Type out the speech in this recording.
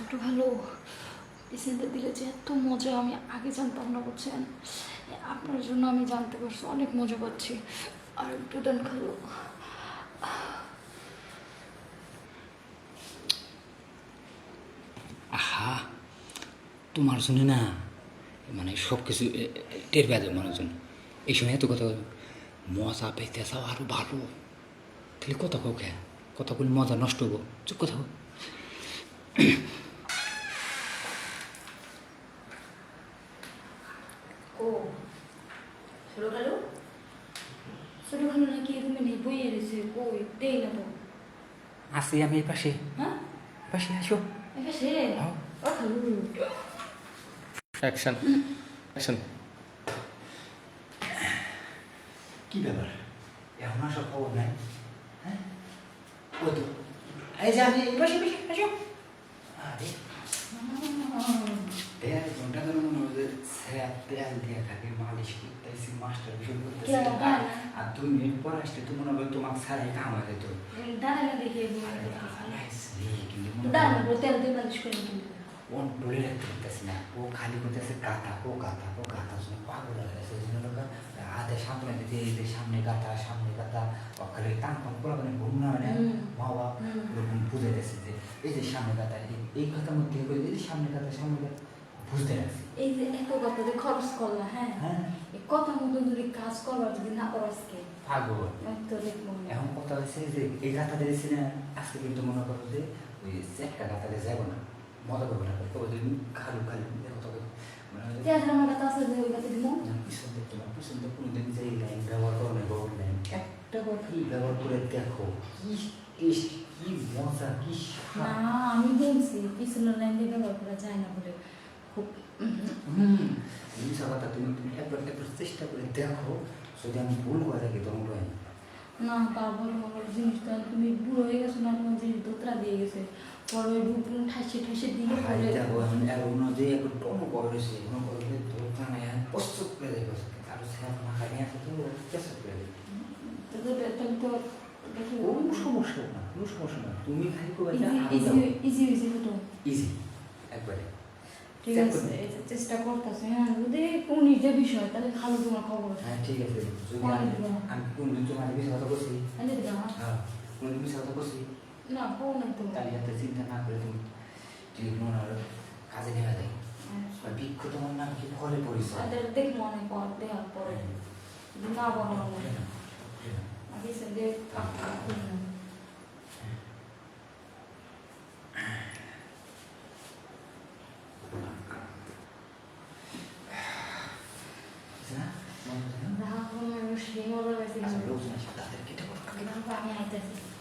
ছোট ভালো পিছনটা দিলে যে এত মজা, আমি আগে জানতাম না, বুঝছেন? আপনার জন্য আমি জানতে পারছি, অনেক মজা পাচ্ছি। আর একটু দেন খালো। আহা, তোমার জন্য না মানে সব কিছু টের পেয়ে যাবে মানুষজন এই সময় এত কথা মজা পেতে চাও আরও ভালো খালি কথা হ্যাঁ কথা বলে মজা নষ্ট হব। চুপ কথা হোক ও ছোট ভালো ছোট ভালো নাকি রুমে নেই বইয়ে রয়েছে কই দেই না তো আসি আমি এই পাশে হ্যাঁ পাশে আসো। ও খালু অ্যাকশন অ্যাকশন কি ব্যাপার এখন আর সব খবর নাই হ্যাঁ ও তো এই যে আমি এই পাশে পাশে আসো আরে দেয়ার ঘণ্টা ধরে স্যার তেল দিয়ে থাকে মালিশ করতেছি মাস্টার বিষয় করতেছি কেন, কেন? আর দুই মিনিট পর আসলে তো মনে হবে তোমার স্যারাই কাম হয়ে রাখতে পারতেছি না। ও খালি করতেছে ও ও শুনে পাগল হয়ে গেছে। ওই জন্য লোক হাতে সামনে দিতে এই সামনে গাথা সামনে খালি টান টান করে মানে ঘুম না মানে বাবা। ওরকম বুঝে গেছে যে এই যে সামনে গাথা এই- কথা মধ্যে করে সামনে গাথা সামনে গাথা। বুঝতে এই যে এত কথা যে খরচ করলা হ্যাঁ? হ্যাঁ। এই কথা মতো যদি কাজ করবার যদি না করো আজকে পাগল তো না। এখন কথা হচ্ছে যে এই গাথা দিয়েছি না আজকে কিন্তু মনে করো যে ওই একটা গাথাতে যাব না মজা করব না কবে দিন খালু খালু দেখো তবে যে- আমার কথা আছে যে ওই কথা দিব পিছন থেকে তোমার পিছন থেকে কোনোদিন যে এই লাইন ব্যবহার করো না গৌর লাইন একটা বার কি ব্যবহার করে দেখো কি টেস্ট কি মজা কি না আমি বলছি পিছনের লাইন দিয়ে ব্যবহার করা যায় না বলে। খুব কথা তুমি তুমি একবার একবার চেষ্টা করে দেখো যদি আমি ভুল করে থাকি তোমার হয় না। আমার জিনিসটা তুমি বুড়ো হয়ে গেছো না তোমার জিনিস দোতরা দিয়ে গেছে। পরে ওই রূপ ঠাসে ঠাসে দিয়ে পরে দেখো আর অন্য যে একটু টনো করেছি অন্য করলে দোকানে প্রস্তুত করে দেবো আর তো চেষ্টা করে দেবে তো তো তাহলে তো দেখি কোনো সমস্যা না কোনো সমস্যা না। তুমি খালি করবে ইজি ইজি একবারে। ঠিক আছে যে চেষ্টা করতেছে হ্যাঁ যদি কোন নিজের বিষয় তাহলে ভালো তোমার খবর। হ্যাঁ ঠিক আছে। আমি ভালো। আমি তোমার বিষয়ে কথা বলছি? এনে দিলাম হ্যাঁ কোনদিন বিষয়ে কথা বলছি? না কোন তো তাহলে চিন্তা না করে তুমি মনে হলো কাজে নেওয়া যায় আর বৃক্ষ তোমার নাম কি? ফলে পরিচয় তাদের দেখব অনেক পর দেওয়ার পরে। যদি না বানানো আগে সে দেখ কাকা না মনে হচ্ছে না? রাহা কোনো শ্রী মজা গেছে আচ্ছা লোকজন